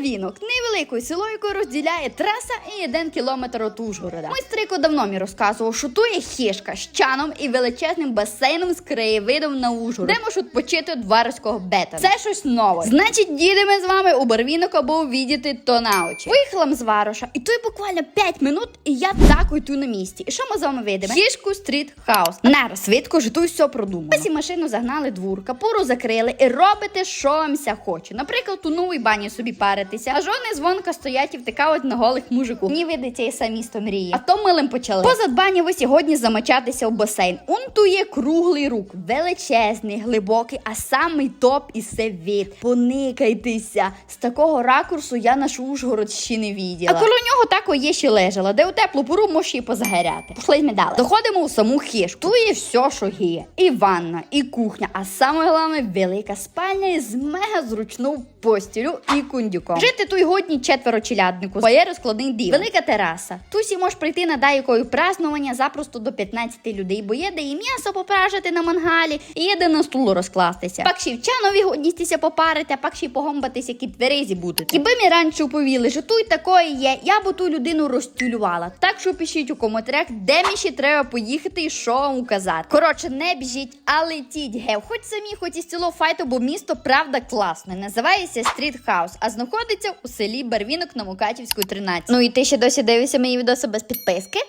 Барвінок невеликою селойкою розділяє траса і один кілометр від Ужгорода. Мой стрико давно мені розказував, що тут є хішка з чаном і величезним басейном з краєвидом на Ужгород, де можуть почити варського бета. Це щось нове. Значить, їдемо з вами у Барвінок або увідіти то на очі. Виїхала з Вароша, і й буквально 5 минут, і я так йду на місці. І що ми з вами видимо? Хішку стріт хаус. Нараз швидко житу все продумано. Ось і машину загнали двор, капуру закрили і робите, що вам ся хоче. Наприклад, у новій бані собі паритися, а жони дзвонка стоять і втикають на голих мужику. Мені видиться і самі сто мріє. А то милим почали. Позад бані ви сьогодні замочатися в басейн. Он ту є круглий рук, величезний, глибокий, а самий топ і все від. Поникайтеся. З такого ракурсу я наш Ужгород ще не віділа. А коло нього тако є ще лежала, де у теплу пору можеш і позагоряти. Пішли ми далі. Доходимо у саму хишку. Тут є все, що є. І ванна, і кухня, а саме головне велика спальня із мега зручною постілю і кундюком. Жити тут годні четверо челяднику, бо є розкладний дім. Велика тераса. Тусі можеш прийти на дайкою празднування запросто до 15 людей, бо є де і м'ясо попражити на мангалі, і є де на стулу розкластися. Пак ще вчанові годністися попарити, а пак ще й погомбатися, які тверезі будете. Якби ми раніше оповіли, що тут такої є, я б ту людину розтюлювала. Так що пишіть у коментарях, де мені ще треба поїхати і що вам указати. Коротше, не біжіть, а летіть гев. Хоч самі, хоч із цілого файту, бо місто правда класне. Називається Стріт Хаус, а знаходиться у селі Барвінок на Мукачівську 13. Ну і ти ще досі дивишся мої відоси без підписки?